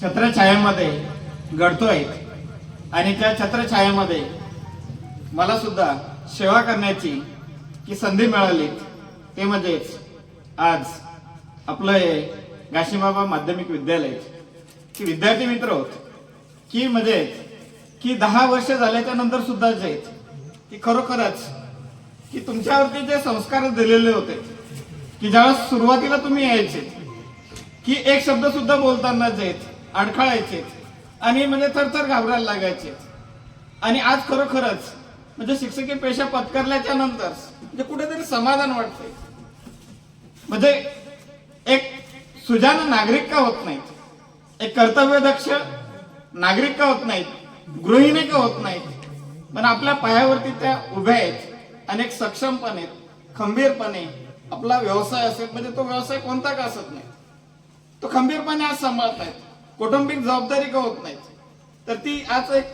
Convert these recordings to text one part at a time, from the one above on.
छत्रछायेमध्ये घडतोय. आणि त्या छत्रछायेमध्ये मला सुद्धा सेवा करण्याची की संधी मिळाली ते म्हणजेच आज आपलं हे घाशीबाबा माध्यमिक विद्यालय. की विद्यार्थी मित्र होत की म्हणजे की दहा वर्ष झाल्याच्यानंतर सुद्धा जे की खरोखरच की तुमच्यावरती जे संस्कार दिलेले होते की ज्यावेळेस सुरुवातीला तुम्ही यायचे की एक शब्द सुद्धा बोलताना जे आहेत, अडखळायचे. आणि म्हणजे थरथर घाबरायला लागायचे. आणि आज खरोखरच म्हणजे शिक्षकी पेशा पत्करल्याच्या नंतर म्हणजे कुठेतरी समाधान वाटते म्हणजे एक सुजान नागरिक का होत नाहीत? एक कर्तव्यदक्ष नागरिक का होत नाहीत? गृहिणी का होत नाहीत? पण आपल्या पायावरती त्या उभ्या आहेत आणि एक सक्षमपणे खंबीरपणे आपला व्यवसाय असेल म्हणजे तो व्यवसाय कोणता का असत नाही? तो खंबीरपणे आज सांभाळत आहेत कौटुंबिक जबाबदारी का होत नाहीत? तर ती आज एक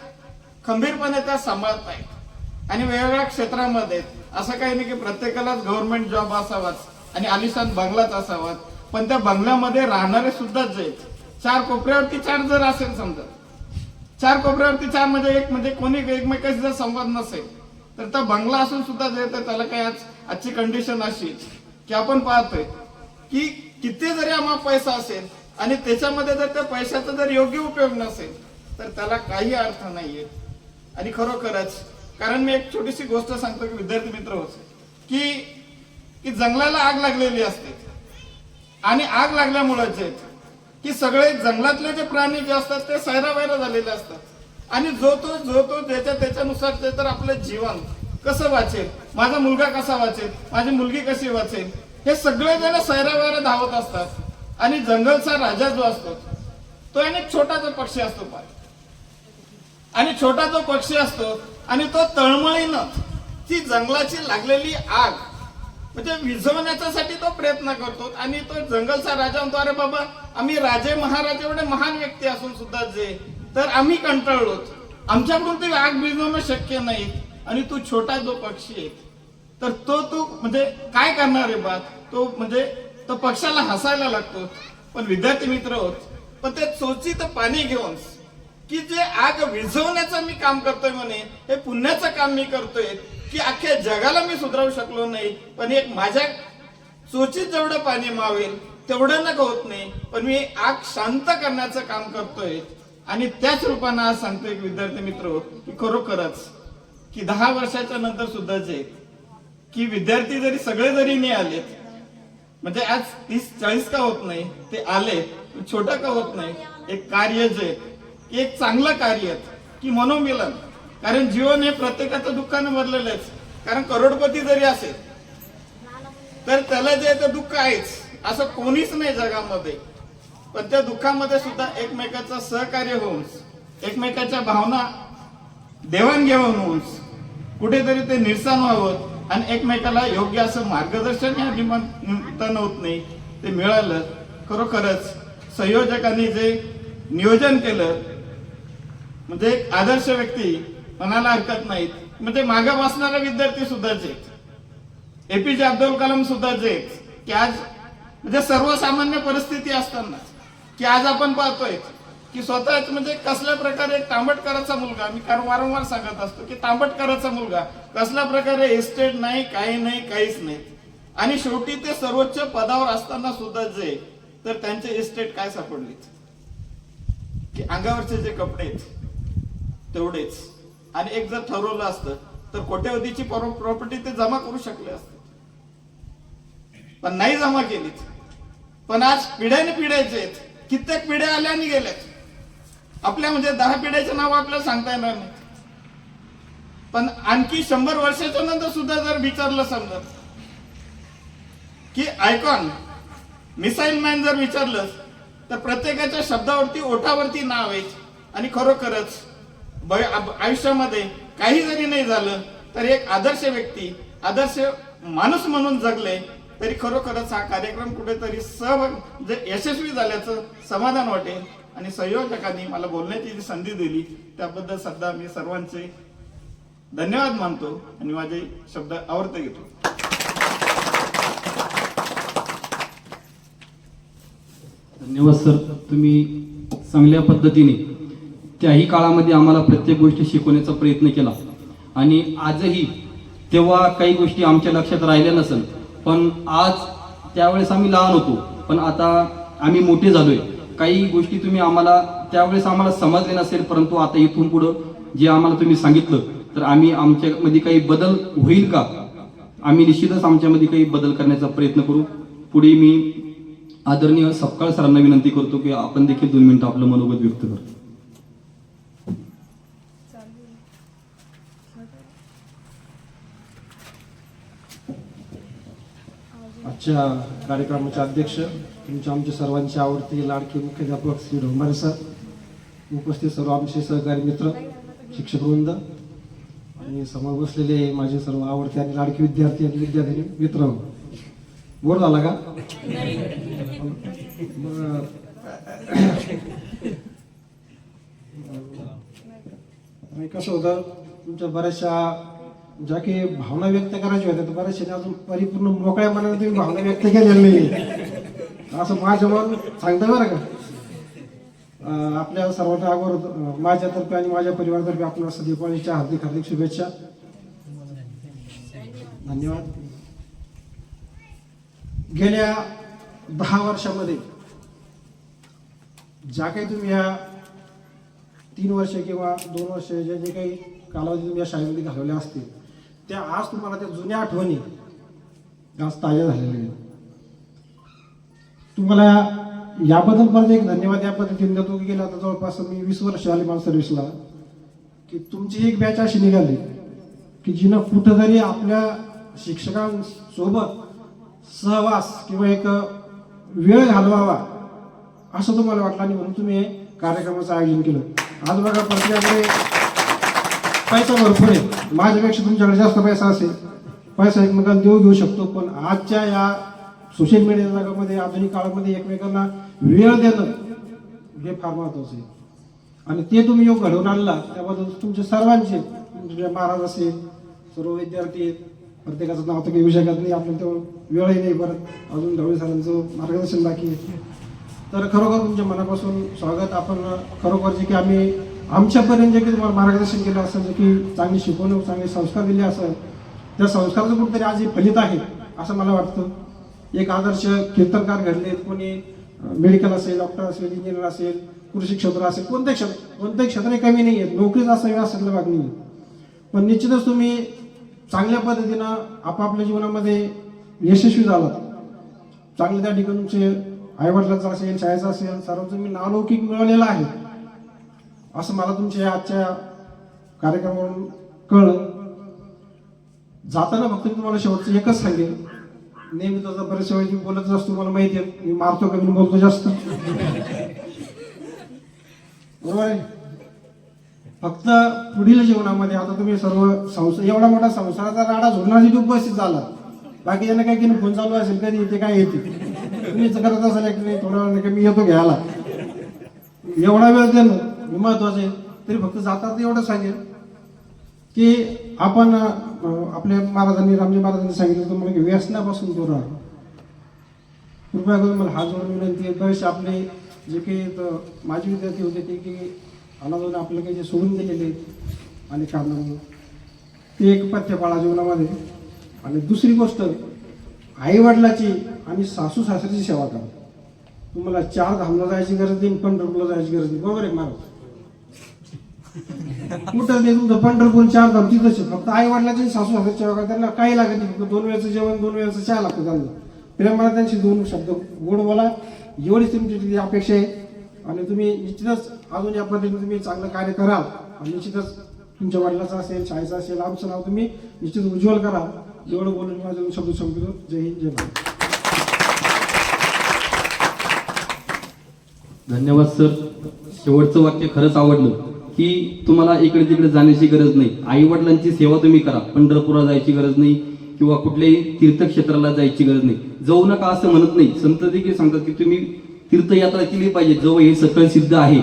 खंबीरपणे त्या सांभाळत नाहीत आणि वेगवेगळ्या क्षेत्रामध्ये असं काही नाही की प्रत्येकालाच गव्हर्नमेंट जॉब असावाच आणि आलिशान बंगलाच असावा पण त्या बंगल्यामध्ये राहणारे सुद्धा जे चार कोपऱ्यावरती चार जर असेल समजा चार कोपऱ्यावरती चार म्हणजे एक म्हणजे कोणी एकमेकाशी जर संवाद नसेल तर त्या बंगला असून सुद्धा जे तर त्याला काही आज आजची कंडिशन अशी की आपण पाहतोय की किती जरी आम्हाला पैसा असेल आणि त्याच्यामध्ये जर त्या पैशाचा जर योग्य उपयोग नसेल तर त्याला काही अर्थ नाहीये. आणि खरोखरच कारण मी एक छोटीशी गोष्ट सांगतो की विद्यार्थी मित्र होते की की जंगलाला आग लागलेली असते. आणि आग लागल्यामुळे जे की सगळे जंगलातले जे प्राणी जे असतात ते सैरावैरा झालेले असतात. आणि जो तो जो तो ज्याच्या त्याच्यानुसार ते तर आपलं जीवन कसं वाचेल माझा मुलगा कसा वाचेल माझी मुलगी कशी वाचेल हे सगळे जण सैरावैरा धावत असतात. आणि जंगलचा राजा जो असतो तो छोटा जो पक्षी असतो पाय. आणि छोटा जो पक्षी असतो आणि तो तळमळीनं ती जंगलाची लागलेली आग म्हणजे विझवण्याच्यासाठी तो प्रयत्न करतो आणि तो जंगलचा राजा म्हणतो अरे बाबा आम्ही राजे महाराज एवढे महान व्यक्ती असून सुद्धा जे तर आम्ही कंटाळलो. आमच्याकडून ते आग विझवणं शक्य नाही. आणि तू छोटा जो पक्षी आहे तर तो तू म्हणजे काय करणार आहे बा तो म्हणजे तर पक्षाला हसायला लागतो. पण विद्यार्थी मित्र होत पण ते चोचीत पाणी घेऊन की जे आग विझवण्याचं मी काम करतोय म्हणे हे पुण्याचं काम मी करतोय की अख्ख्या जगाला मी सुधारू शकलो नाही पण एक माझ्या चोचीत जेवढं पाणी मावेल तेवढं नका होत नाही पण मी आग शांत करण्याचं काम करतोय. आणि त्याच रूपानं आज सांगतोय विद्यार्थी मित्र हो, की खरोखरच की दहा वर्षाच्या नंतर सुद्धा जे की विद्यार्थी जरी सगळे जरी नाही आलेत म्हणजे आज तीस चाळीस का होत नाही ते आले छोटा का होत नाही एक कार्य जे एक चांगलं कार्य आहे, की मनोमिलन. कारण जीवन हे प्रत्येकाचं दुःखानं भरलेलंच कारण करोडपती जरी असेल तर त्याला जे तर दुःख आहेच. असं कोणीच नाही जगामध्ये. पण त्या दुःखामध्ये सुद्धा एकमेकाचं सहकार्य होऊन एकमेकाच्या भावना देवाणघेवाण होऊन कुठेतरी ते निर्साण व्हावं आणि एकमेकाला योग्य असं मार्गदर्शन या निमं- निमित्तानं होत नाही. ते मिळालं. खरोखरच संयोजकांनी जे नियोजन केलं म्हणजे एक आदर्श व्यक्ती म्हणायला हरकत नाहीत. म्हणजे मागे बसणारे विद्यार्थी सुद्धा जे एपीजे अब्दुल कलाम सुद्धा जे की आज म्हणजे सर्वसामान्य परिस्थिती असताना की आज आपण पाहतोय की स्वतःच म्हणजे कसल्या प्रकारे एक तांबटकराचा मुलगा मी कारण वारंवार सांगत असतो की तांबटकराचा मुलगा कसल्या प्रकारे एस्टेट नाही काही नाही काहीच नाही. आणि शेवटी ते सर्वोच्च पदावर असताना सुद्धा जे तर त्यांचे इस्टेट काय सापडली की अंगावरचे जे कपडे आहेत तेवढेच. आणि एक जर ठरवलं असतं तर कोट्यवधीची प्रॉपर्टी ते जमा करू शकले असते. पण नाही जमा केलीच पण आज पिढ्याने पिढ्याचे आहेत कित्येक पिढ्या आल्या आणि गेल्यात. आपल्या म्हणजे दहा पिढ्याचे नाव आपल्याला सांगता येणार नाही. पण आणखी शंभर वर्षाच्या नंतर सुद्धा जर विचारलं समजा की आयकॉन मिसाईल मॅन जर विचारलं तर प्रत्येकाच्या शब्दावरती ओठावरती नाव आहे. आणि खरोखरच आयुष्यामध्ये काही जरी नाही झालं तर एक आदर्श व्यक्ती आदर्श माणूस म्हणून जगले तरी खरोखरच हा कार्यक्रम कुठेतरी सहभाग म्हणजे यशस्वी झाल्याचं समाधान वाटेल. आणि संयोजकांनी मला बोलण्याची जी संधी दिली त्याबद्दल सध्या मी सर्वांचे धन्यवाद मानतो आणि माझे शब्द आवर्त घेतो. धन्यवाद सर. तुम्ही चांगल्या पद्धतीने त्याही काळामध्ये आम्हाला प्रत्येक गोष्टी शिकवण्याचा प्रयत्न केला. आणि आजही तेव्हा काही गोष्टी आमच्या लक्षात राहिल्या नसेल पण आज त्यावेळेस आम्ही लहान होतो. पण आता आम्ही मोठे झालोय. काही गोष्टी तुम्ही आम्हाला त्यावेळेस आम्हाला समजले नसेल परंतु आता इथून पुढं जे आम्हाला तुम्ही सांगितलं तर आम्ही आमच्यामध्ये काही बदल होईल का? आम्ही निश्चितच आमच्यामध्ये काही बदल करण्याचा प्रयत्न करू. पुढे मी आदरणीय सपकाळ सरांना विनंती करतो की आपण देखील दोन मिनिटं आपलं मनोगत व्यक्त करतो आजच्या कार्यक्रमाचे अध्यक्ष तुमच्या आमचे सर्वांचे आवडते लाडके मुख्याध्यापक श्री ढोंबारे सर उपस्थित सर्व आमचे सहकारी मित्र शिक्षक वृंद आणि समोर बसलेले माझे सर्व आवडते आणि लाडके विद्यार्थी आणि विद्यार्थी मित्र. बोर झाला का? कसं होतं तुमच्या बऱ्याचशा ज्या काही भावना व्यक्त करायच्या होत्या तर बऱ्याचशा अजून परिपूर्ण मोकळ्या मनाने तुम्ही भावना व्यक्त केलेल्या नाही असं माझ्या मन सांगतं बरं का? आपल्या सर्वांना अगोदर माझ्यातर्फे आणि माझ्या परिवारातर्फे आपण असं दीपावलीच्या हार्दिक हार्दिक शुभेच्छा. धन्यवाद. गेल्या दहा वर्षामध्ये ज्या काही तुम्ही या तीन वर्ष किंवा दोन वर्ष जे जे काही कालावधी तुम्ही या शाळेमध्ये घालवल्या असतील त्या आज तुम्हाला त्या जुन्या आठवणी आज ताज्या झालेल्या आहेत. तुम्हाला याबद्दल परत एक धन्यवाद या पद्धतीने देतो की गेल्या आता जवळपास मी वीस वर्ष आले मला सर्व्हिसला की तुमची एक बॅच अशी निघाली की जिनं कुठंतरी आपल्या शिक्षकांसोबत सहवास किंवा एक वेळ घालवावा असं तुम्हाला वाटलं आणि म्हणून तुम्ही हे कार्यक्रमाचं आयोजन केलं. आज बघा प्रत्येकाकडे पैसा भरपूर आहे माझ्यापेक्षा तुमच्याकडे जास्त पैसा असेल पैसा एकमेकांना देऊ घेऊ शकतो पण आजच्या या सोशल मीडिया जगामध्ये आधुनिक काळामध्ये एकमेकांना वेळ देणं हे फार महत्वाचं आहे. आणि ते तुम्ही योग घडवून आणला त्याबद्दल तुमचे सर्वांचे तुमचे महाराज असेल सर्व विद्यार्थी आहेत. प्रत्येकाचं नाव तर काही विषय करत नाही आपल्याला तेवढं वेळही नाही परत अजून ढवळे सरांचं मार्गदर्शन बाकी आहे. तर खरोखर तुमच्या मनापासून स्वागत. आपण खरोखर जे की आम्ही आमच्यापर्यंत जे की तुम्हाला मार्गदर्शन केलं असं जे की चांगली शिकवणूक चांगले संस्कार दिले असेल त्या संस्काराचं कुठेतरी आज हे फलित आहे असं मला वाटतं. एक आदर्श कीर्तनकार घडलेत कोणी मेडिकल असेल डॉक्टर असेल इंजिनियर असेल कृषी क्षेत्र असेल कोणत्या क्षेत्र कोणत्याही क्षेत्र कमी नाही आहेत नोकरीच असावी असं भाग नाही पण निश्चितच तुम्ही चांगल्या पद्धतीनं आपापल्या जीवनामध्ये यशस्वी झालात. चांगले त्या ठिकाणी तुमचे आईवडिलांचं असेल शाळेचं असेल सर्व तुम्ही नावलौकिक मिळवलेला आहे. असं मला तुमच्या आजच्या कार्यक्रमावरून कळलं. जाताना फक्त मी तुम्हाला शेवटचं एकच सांगेन. नेहमी तसं बरेचशा वेळी मी बोलतच असतो मला माहिती आहे मी मारतो कमी मी बोलतो जास्त. बरोबर आहे? फक्त पुढील जीवनामध्ये आता तुम्ही सर्व संसार एवढा मोठा संसाराचा राडा झोडण्यासाठी उपस्थित झाला बाकी ज्यांना काही की फोन चालू असेल कधी ते काय येते तुम्ही करत असाल की नाही थोड्या वेळाने मी येतो घ्यायला. एवढा वेळ देणं. हे महत्वाचं आहे. तरी फक्त जातात एवढं सांगेल की आपण आपल्या महाराजांनी रामजी महाराजांनी सांगितलं तुम्हाला की व्यसनापासून दूर राहा. कृपया करून मला हात जोडून विनंती आहे. बरेचसे आपले जे काही इथं माजी विद्यार्थी होते ते की अनाजून आपलं काही जे सोडून दिलेले आणि कारणामुळे ते एक पथ्य पाळा जीवनामध्ये आणि दुसरी गोष्ट आईवडिलाची आणि सासू सासऱ्याची सेवा करा. तुम्हाला चार धामला जायची गरज नाही पंढरपूरला जायची गरज नाही. बरोबर आहे महाराज? कुठं नाही तुमचं पंढरपूर चार धाम तिथंच आहे. फक्त आई वडिलाची सासू सासऱ्याची सेवा करा त्यांना काही लागत नाही फक्त दोन वेळचं जेवण दोन वेळचं चहा लागतो त्यांना. प्रेमाला त्यांची दोन शब्द गोड बोला. एवढीच तुमची तिथे अपेक्षा आहे. आणि तुम्ही निश्चितच अजून या पद्धतीने तुम्ही चांगलं कार्य कराल. आणि निश्चितच तुमच्या वडिलाचं असेल शाळेचं असेल आमचं नाव तुम्ही निश्चित उज्ज्वल करा एवढं बोलून माझे दोन शब्द संपतो जय हिंद जय भारत. धन्यवाद सर. शेवटचं वाक्य खरंच आवडलं. की तुम्हाला इकडे तिकडे जाण्याची गरज नाही. आई वडिलांची सेवा तुम्ही करा. पंढरपुरा जायची गरज नाही किंवा कुठल्याही तीर्थक्षेत्राला जायची गरज नाही. जाऊ नका असं म्हणत नाही. संत देखील सांगतात की तुम्ही तीर्थयात्रा केली पाहिजे. जो हे सकळ सिद्ध आहे.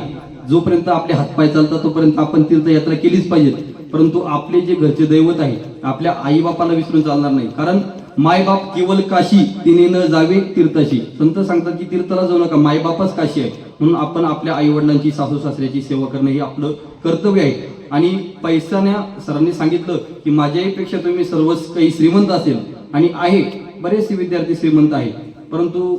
जोपर्यंत आपले हातपाय चालतात तोपर्यंत आपण तीर्थयात्रा केलीच पाहिजे परंतु आपले जे घरचे दैवत आहे आपल्या आईबापाला विसरून चालणार नाही. कारण मायबाप केवळ काशी तिने न जावे तीर्थाशी. संत सांगतात की तीर्थाला जाऊ नका. मायबापच काशी आहे. म्हणून आपण आपल्या आईवडिलांची सासू सासऱ्याची सेवा करणं हे आपलं कर्तव्य आहे. आणि पैशाने सरांनी सांगितलं की माझ्याहीपेक्षा तुम्ही सर्वच काही श्रीमंत असेल आणि आहे बरेचसे विद्यार्थी श्रीमंत आहे परंतु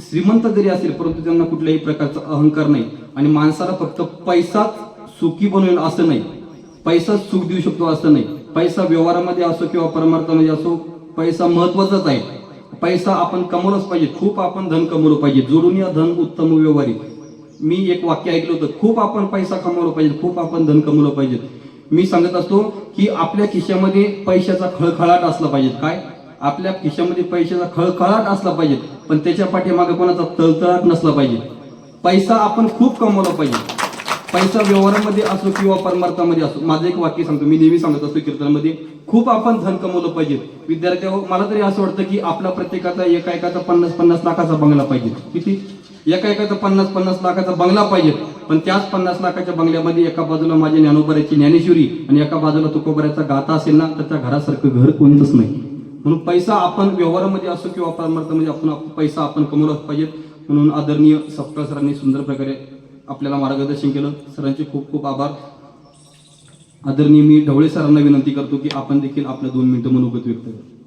श्रीमंत जरी असेल परंतु त्यांना कुठल्याही प्रकारचा अहंकार नाही. आणि माणसाला फक्त पैसाच सुखी बनवेल असं नाही. पैसा सुख देऊ शकतो असं नाही. पैसा व्यवहारामध्ये असो किंवा परमार्थामध्ये असो पैसा महत्वाचाच आहे. पैसा आपण कमवलंच पाहिजे. खूप आपण धन कमवलं पाहिजे. जोडून या धन उत्तम व्यवहारी मी एक वाक्य ऐकलं होतं खूप आपण पैसा कमवला पाहिजे खूप आपण धन कमवलं पाहिजे. मी सांगत असतो की आपल्या खिशामध्ये पैशाचा खळखळाट असला पाहिजे. काय? आपल्या खिशामध्ये पैशाचा खळखळाट असला पाहिजे पण त्याच्या पाठीमागे कोणाचा तळतळाट नसला पाहिजे. पैसा आपण खूप कमवला पाहिजे. पैसा व्यवहारामध्ये असो किंवा परमार्थामध्ये असो माझं एक वाक्य सांगतो मी नेहमी सांगत असतो कीर्तनामध्ये खूप आपण धन कमवलं पाहिजे. विद्यार्थी हो, मला तरी असं वाटतं की आपला प्रत्येकाचा एका एकाचा पन्नास पन्नास लाखाचा बंगला पाहिजे. किती? एका एकाचा पन्नास पन्नास लाखाचा बंगला पाहिजे. पण त्याच पन्नास लाखाच्या बंगल्यामध्ये एका बाजूला माझ्या ज्ञानोबऱ्याची ज्ञानेश्वरी आणि एका बाजूला तुकोबऱ्याचा गाथा असेल ना तर त्या घरासारखं घर कोणतंच नाही. म्हणून पैसा आपण व्यवहारामध्ये असो किंवा परमार्थामध्ये आपण पैसा आपण कमवलाच पाहिजे. म्हणून आदरणीय सपकाळ सरांनी सुंदर प्रकारे आपल्याला मार्गदर्शन केलं. सरांचे खूप खूप आभार. आदरणीय मी ढवळे सरांना विनंती करतो की आपण देखील आपल्या दोन मिनिटं मनोगत व्यक्त करू.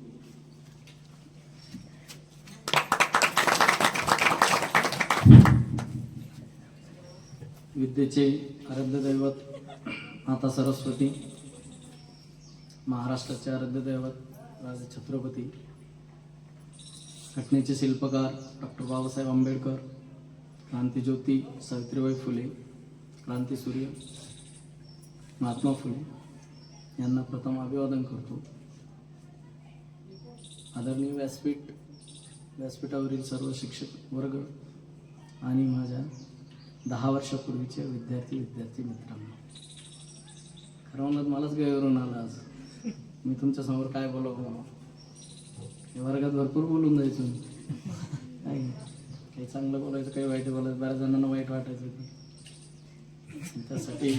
विद्येचे आराध्य दैवत माता सरस्वती महाराष्ट्राचे आराध्य दैवत राजे छत्रपती घटनेचे शिल्पकार डॉक्टर बाबासाहेब आंबेडकर क्रांतीज्योती सावित्रीबाई फुले क्रांतीसूर्य महात्मा फुले यांना प्रथम अभिवादन करतो. आदरणीय व्यासपीठ व्यासपीठावरील सर्व शिक्षक वर्ग आणि माझ्या दहा वर्षापूर्वीचे विद्यार्थी विद्यार्थी मित्रांनो. खरं म्हणत मलाच गैरून आलं आज. मी तुमच्यासमोर काय बोलावं या वर्गात भरपूर बोलून जायचो नाही. काही चांगलं बोलायचं काही वाईट बोलायचं बऱ्याच जणांना वाईट वाटायचं त्यासाठी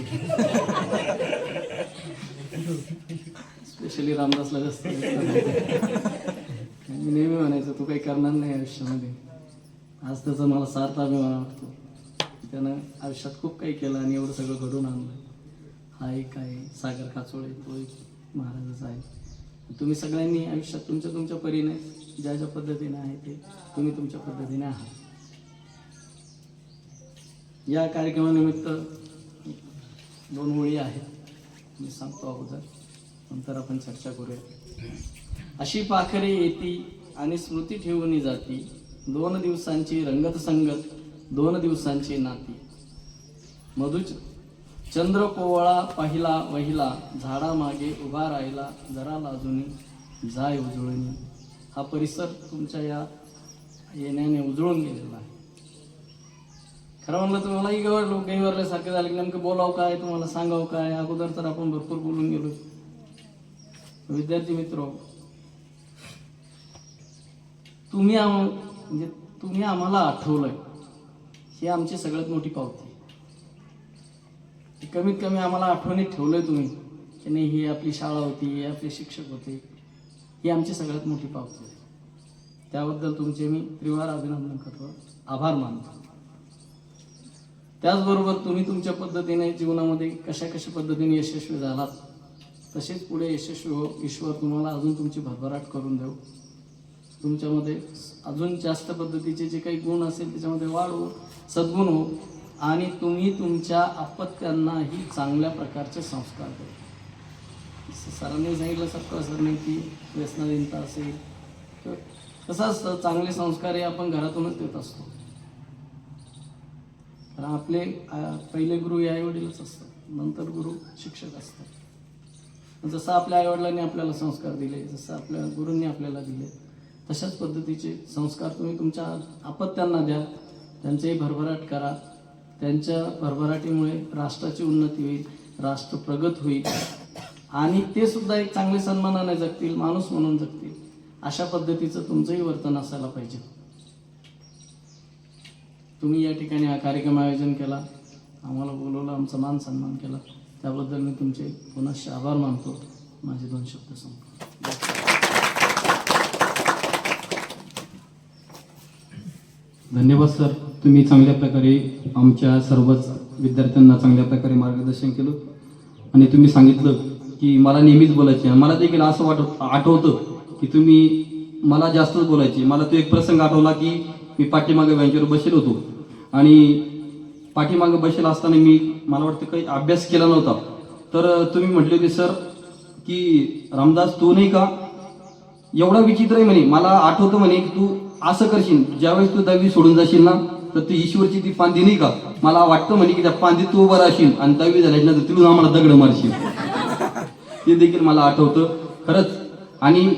स्पेशली रामदासला जास्त मी नेहमी म्हणायचं तू काही करणार नाही आयुष्यामध्ये. आज त्याचा मला सार्थ अभिमान वाटतो. त्यानं आयुष्यात खूप काही केलं आणि एवढं सगळं घडून आणलं. हा एक आहे. सागर काचोळे तो एक महाराजाचा आहे. तुम्ही सगळ्यांनी आयुष्यात तुमच्या तुमच्या परीने ज्या ज्या पद्धतीने आहे ते तुम्ही तुमच्या पद्धतीने आहात. या कार्यक्रमानिमित्त दोन ओळी आहेत. मी सांगतो अगोदर. नंतर आपण चर्चा करूया. अशी पाखरे येती आणि स्मृती ठेवून जाती. दोन दिवसांची रंगत संगत दोन दिवसांची नाती. मधुच चंद्र कोवळा पहिला वहिला झाडामागे उभा राहिला जरा लाजुनी जाय उजळणी हा परिसर तुमच्या या येण्याने उजळून गेलेला आहे. खरं म्हणलं तर मलाही गवरलो गैवरल्यासारखं झालं की नेमकं बोलावं काय तुम्हाला सांगावं काय? अगोदर तर आपण भरपूर बोलून गेलो. विद्यार्थी मित्र तुम्ही आम- म्हणजे तुम्ही आम्हाला आठवलंय. ही आमची सगळ्यात मोठी पावती. कमीत कमी आम्हाला आठवणीत ठेवलंय तुम्ही की नाही ही आपली शाळा होती हे आपले शिक्षक होते. ही आमची सगळ्यात मोठी पावती त्याबद्दल तुमचे मी त्रिवार अभिनंदन करतो. आभार मानतो. त्याचबरोबर तुम्ही तुमच्या पद्धतीने जीवनामध्ये कशा कशा पद्धतीने यशस्वी झालात तसेच पुढे यशस्वी हो ईश्वर तुम्हाला अजून तुमची भरभराट करून देऊ. तुमच्यामध्ये अजून जास्त पद्धतीचे जे काही गुण असेल त्याच्यामध्ये वाढ हो. सद्गुण आणि तुम्ही तुमच्या अपत्यांनाही चांगल्या प्रकारचे संस्कार करू. सरांनी सांगितलं सत्ता सरने की व्यसनाधीनता असेल. तर असतं चांगले संस्कार हे आपण घरातूनच देत असतो. कारण आपले पहिले गुरु हे आईवडीलच असतात. नंतर गुरु शिक्षक असतात. जसं आपल्या आईवडिलांनी आपल्याला संस्कार दिले जसं आपल्या गुरूंनी आपल्याला दिले तशाच पद्धतीचे संस्कार तुम्ही तुमच्या अपत्यांना द्या. त्यांचेही भरभराट करा. त्यांच्या भरभराटीमुळे राष्ट्राची उन्नती होईल राष्ट्र प्रगत होईल. आणि ते सुद्धा एक चांगले सन्मानाने जगतील माणूस म्हणून जगतील. अशा पद्धतीचं तुमचंही वर्तन असायला पाहिजे. तुम्ही या ठिकाणी हा कार्यक्रम आयोजन केला आम्हाला बोलवलं आमचा मान सन्मान केला. त्याबद्दल मी तुमचे पुनश्च आभार मानतो. माझे दोन शब्द संपतो धन्यवाद सर. तुम्ही चांगल्या प्रकारे आमच्या सर्वच विद्यार्थ्यांना चांगल्या प्रकारे मार्गदर्शन केलं. आणि तुम्ही सांगितलं की मला नेहमीच बोलायचे. आणि मला देखील असं वाटत आठवतं की तुम्ही मला जास्तच बोलायचे. मला तो एक प्रसंग आठवला की मी पाठीमागे बेंचवर बसेल होतो. आणि पाठीमागे बसेल असताना मी मला वाटतं काही अभ्यास केला नव्हता. तर तुम्ही म्हटले होते सर की रामदास तू नाही का एवढा विचित्र आहे म्हणे. मला आठवतं म्हणे की तू असं करशील. ज्यावेळेस तू दहावी सोडून जाशील ना तर ती ईश्वरची ती फांदी नाही का? मला वाटतं म्हणे की त्या फांदी तू उभं राहशील आणि दहावी झाल्याच्यानंतर तिथून आम्हाला दगड मारशील. ते देखील मला आठवतं. खरंच. आणि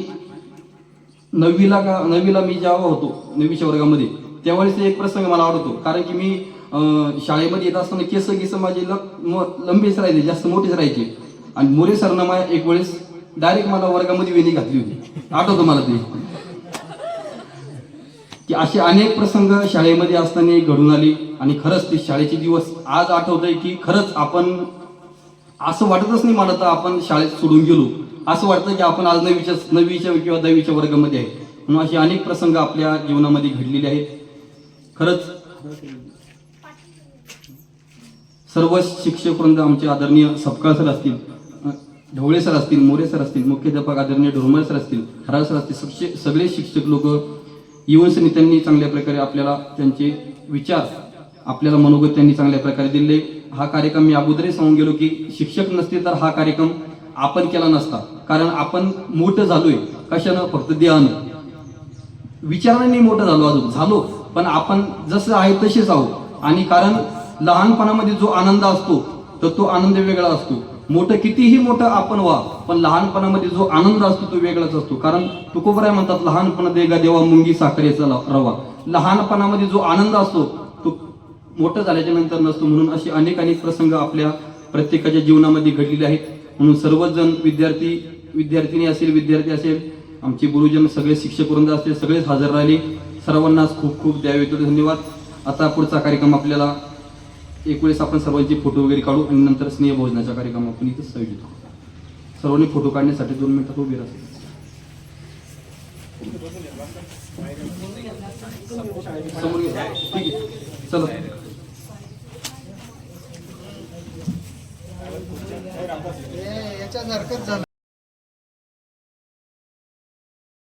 नववीला का नववीला मी जेव्हा होतो नववीच्या वर्गामध्ये त्यावेळेस एक प्रसंग मला आवडतो. कारण की मी शाळेमध्ये येत असताना केस गिस माझे ल- लंबेच राहायचे जास्त मोठेच राहायचे आणि मोरे सरनामा एक वेळेस डायरेक्ट मला वर्गामध्ये वेणी घातली होती. आठवतं मला ते. की असे अनेक प्रसंग शाळेमध्ये असताना घडून आले आणि खरंच ते शाळेचे दिवस आज आठवतंय की खरंच आपण असं वाटतच नाही मला तर आपण शाळेत सोडून गेलो. असं वाटतं की आपण आज नवीच्या नववीच्या किंवा दहावीच्या वर्गामध्ये आहे. म्हणून असे अनेक प्रसंग आपल्या जीवनामध्ये घडलेले आहेत. खरंच सर्व शिक्षक वृंद आमचे आदरणीय सपकाळ सर असतील ढवळे सर असतील मोरे सर असतील मुख्याध्यापक आदरणीय ढोरमळे सर असतील हराळ सर असतील शिक्षक सगळे शिक्षक लोक युवसनी त्यांनी चांगल्या प्रकारे आपल्याला त्यांचे विचार आपल्याला मनोगत त्यांनी चांगल्या प्रकारे दिले. हा कार्यक्रम मी अगोदरही सांगून गेलो की शिक्षक नसते तर हा कार्यक्रम आपण केला नसता. कारण आपण मोठं झालोय कशानं? फक्त देहानं विचाराने मोठं झालो अजून झालो. पण आपण जसं आहे तसेच आहोत. आणि कारण लहानपणामध्ये जो आनंद असतो तर तो आनंद वेगळा असतो. मोठं कितीही मोठं आपण व्हा पण लहानपणामध्ये जो आनंद असतो तो वेगळाच असतो. कारण तुकोबराय म्हणतात लहानपणा देगा देवा मुंगी साखरेचा रवा. लहानपणामध्ये जो आनंद असतो तो मोठं झाल्याच्यानंतर नसतो. म्हणून असे अनेक अनेक प्रसंग आपल्या प्रत्येकाच्या जीवनामध्ये घडलेले आहेत. म्हणून सर्वच जण विद्यार्थी विद्यार्थिनी असेल विद्यार्थी असेल आमचे गुरुजन सगळे शिक्षक वृंद असतील सगळेच हजर राहिले. सर्वांनाच खूप खूप द्यावे. धन्यवाद. आता पुढचा कार्यक्रम आपल्याला एक वेळेस आपण सर्वांचे फोटो वगैरे काढू आणि नंतर स्नेहभोजनाच्या कार्यक्रम आपण इथे सयोजित करू सर्वांनी फोटो काढण्यासाठी दोन मिनिटात उभे राहतील ठीक आहे. चला. झालं.